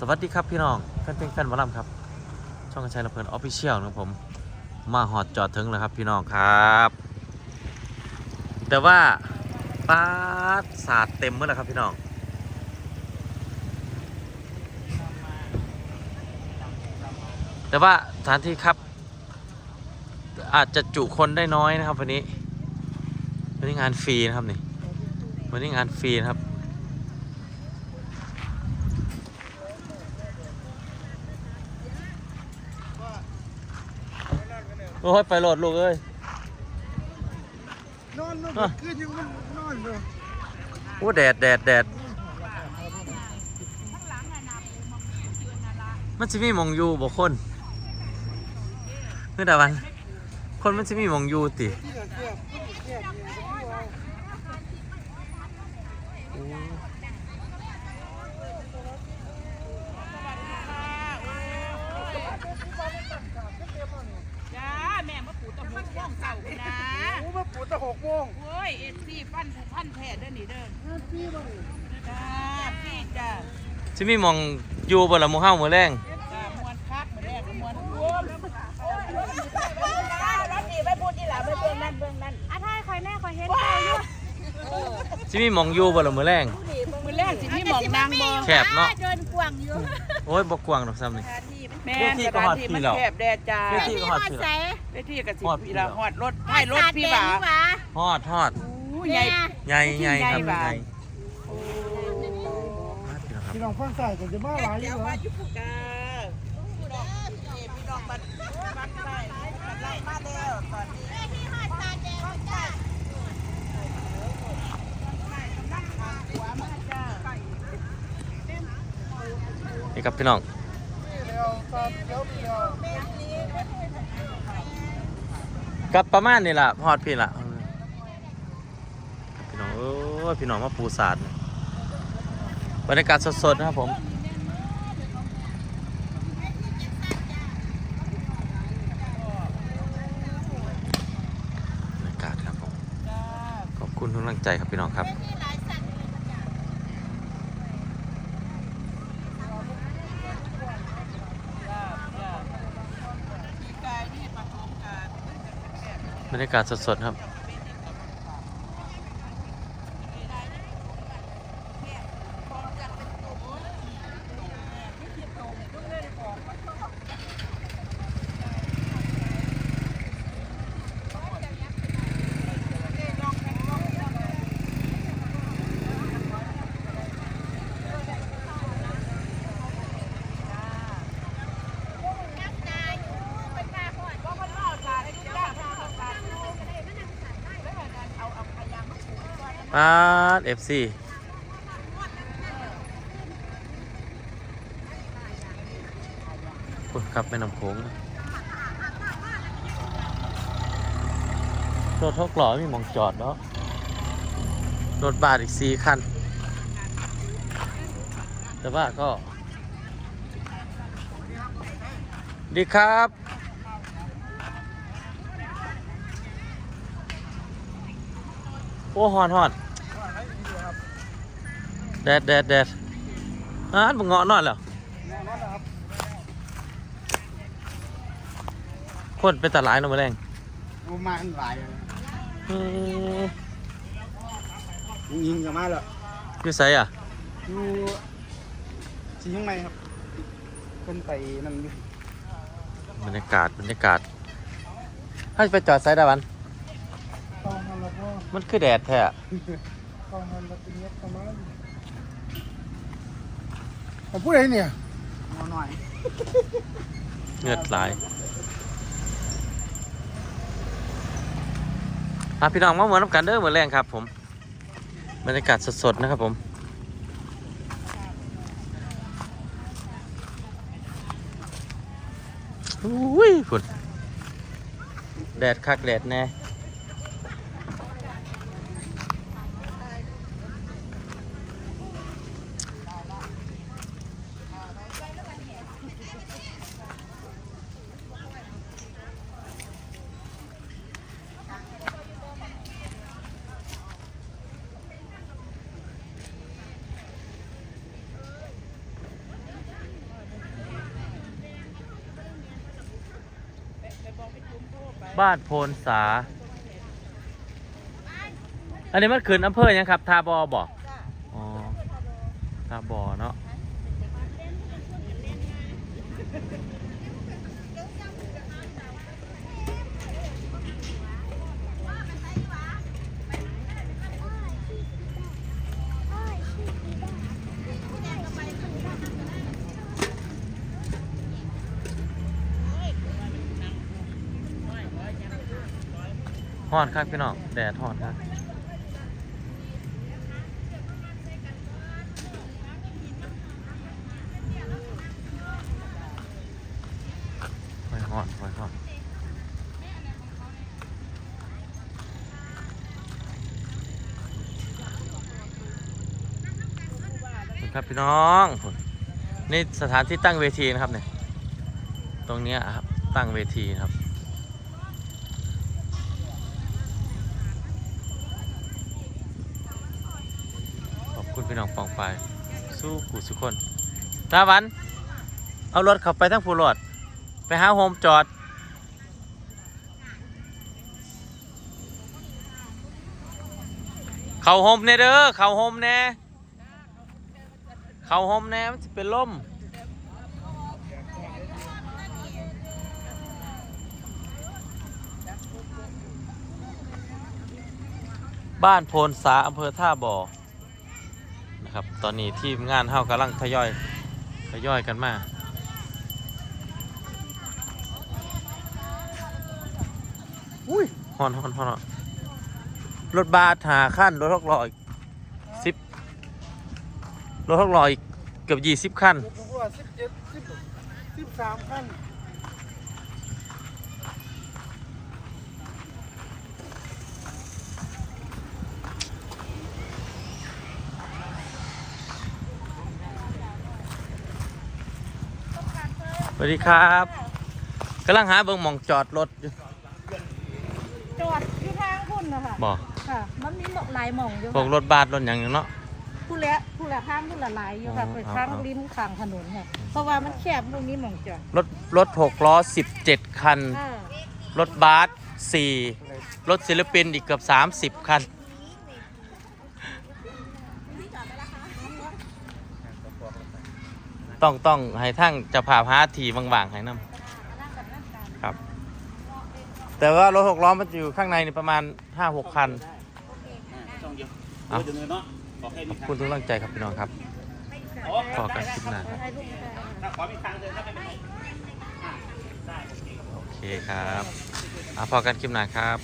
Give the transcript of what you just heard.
สวัสดีครับพี่น้องแฟนเพลงแฟนหมอลำครับ ช่องกระชายลำเพลินออฟฟิเชียลนะครับผมมาหอดจอดถึงแล้วครับพี่น้องครับ แต่ว่าปาดสาดเต็มเมื่อแล้วครับพี่น้องแต่ว่าสถานที่ครับ อาจจะจุคนได้น้อยนะครับวันนี้วันนี้งานฟรีนะครับนี่วันนี้งานฟรีนะครับ โอ้ยไปโหลดลูกเอ้ย นอนนอนอะคืนยังมันนอนเลยโอ้แดดแดดแดดมันจะมีหมองอยู่บ่คนเมื่อใดวัน คนมันจะมีหมองอยู่ติ ที่เกียบเกียบเนี่ยจ้าแม่มาปูตะหกโมงเสาร์นะ โอ้มาปวดตะห กโมงโอ้ยเอ็นซี่ฟันพันแผลเด้อนี่เด้อพี่บ้างจ้าพี่จ้าจะมีหมองอยู่บ่ละหมู่เฮามื้อแรงจ้ามวนคักมาแรกมวนรวมรถดีไปพูดที่หลังไปเบื้องนั้นเบื้องนั้นอาทายคอยแน่คอยเห็นเจ้าอยู่จะมีหมองอยู่บ่ละมื้อแรงมือแรกสิพี่หมองนางบ่แคบเนาะเดินกวางอยู่โอ้ยบ่กว้างดอกซ้ำนี่แม่เวทีสก็ถาฮอนดที่พี่มันแล้วแคบแดดจ้าเวทีก็ฮอดฮอดพี่ใสแล้วเวทีกับสิฮอดพี่ละหอดรถให้รถฮอดพี่แดบ่า งหวาฮอดฮอดอู้ใหญ่ใหญ่ใหญ่ครับใหญ่ใหญ่โอ้มาพี่น้องครับพี่น้องฟังใส่กันจะมาหลายอยู่เดี๋ยวเหรอว่าอยู่ผู้กาพี่น้องพี่น้องบัดบัดได้บัดไล่มาแล้วตอนนี้นี่ครับพี่น้องเดี๋ยวตอนเดี๋ยวเดี๋ยวกับประมาณนี่ล่ะฮอดพี่ล่ะพี่น้ องโอ้ยพี่น้องมาปูสาดบรรยากาศสดๆนะครับผมบรรยากาศครับผมขอบคุณทุกกำลังใจครับพี่น้องครับบรรยากาศสดๆครับ ปาดเอฟซีคุณครับแม่น้ำโขงรถทกหล่อมีมองจอดเนาะรถบาทอีกสี่คัน แต่ว่าก็ ดีครับโอ้ฮอนฮอน แดดแดดแดดอ่านบังเงาะนอนแล้วแน่นอนนะครับคนเป็นตาหลายเนาะมาแรงประมาณหลายอืมยิงกันมาแล้วอยู่ไสอะอยู่ที่ข้างในครับคนไปนั่นอยู่บรรยากาศบรรยากาศถ้าจะไปจอดไซด์ดาวันต้องทำแล้วก็มันคือแดดแท้ ผมพูดอะไรเนี่ยหน่อยเหงือดหลายอะพี่น้องมาเหมือนน้ำกันเด้อเหมือนแรงครับ ผมบรรยากาศสดๆนะครับผมอุ้ยฝุ่นแดดคักแดดแน่ บ้านโพนสา อันนี้มันขึ้นอำเภอยังครับ ทาบอบอกอ๋อ ทาบอเนาะ ฮ้อนครับพี่น้องแดดฮ้อนครับไฟฮ้อนไฟฮ้อนครับพี่น้องนี่สถานที่ตั้งเวทีนะครับเนี่ยตรงนี้ครับตั้งเวทีครับ ขอบคุณ พี่น้องปองไปสู้กูสุกคนตาวัน เอารถขับไปทั้งผู้รถไปหาโฮมจอด เข่าโฮมเน่เด้อเข่าโฮมแน่เข่าโฮมแน่มันจะเป็นลมบ้านโพนสาอำเภอท่าบ่อ ครับ ตอนนี้ทีมงานเฮากำลังทยอยทยอยกันมาอุ้ยฮอนฮอนฮอนรถบัสหาขั้นรถหกลออีกสิบรถหกลออีกเกือบยี่สิบขั้นสิบเจ็ดสิบสิบสามขั้น สวัสดีครับกำลังหาเบิ่งหมองจอดรถอยู่จอดที่ทางพุ่นนะคะบ่ค่ะ มันมีหลายหม่องอยู่พวกรถบัสรถหยังอยู่เนาะ ผู้ละผู้ละข้างผู้ละหลายอยู่ค่ะอ๋อไปข้างเอาเอาริมข้างถนนค่ะ เพราะว่ามันแคบตรงนี้หม่องจอดรถรถหกล้อสิบเจ็ดคัน ค่ะรถบัสสี่รถศิลปินอีกเกือบสามสิบคัน ต้องต้องให้ทั้งเจะพาพาทีบางๆให้น้ำครับ แต่ว่ารถหกล้อมันจะอยู่ข้างในนี่ประมาณห้าหกคันช่องเดียวเอาเดี๋ยวเดินเนาะขอแค่ขมีอบทางคุณทุกกำลังใจครับพี่น้องครับโอ้ขอกันคลิปหน้าครับ ถ้าขอมีทางเดินก็ไม่เป็นไรโอเคครับอะพอกันคลิปหน้าครับ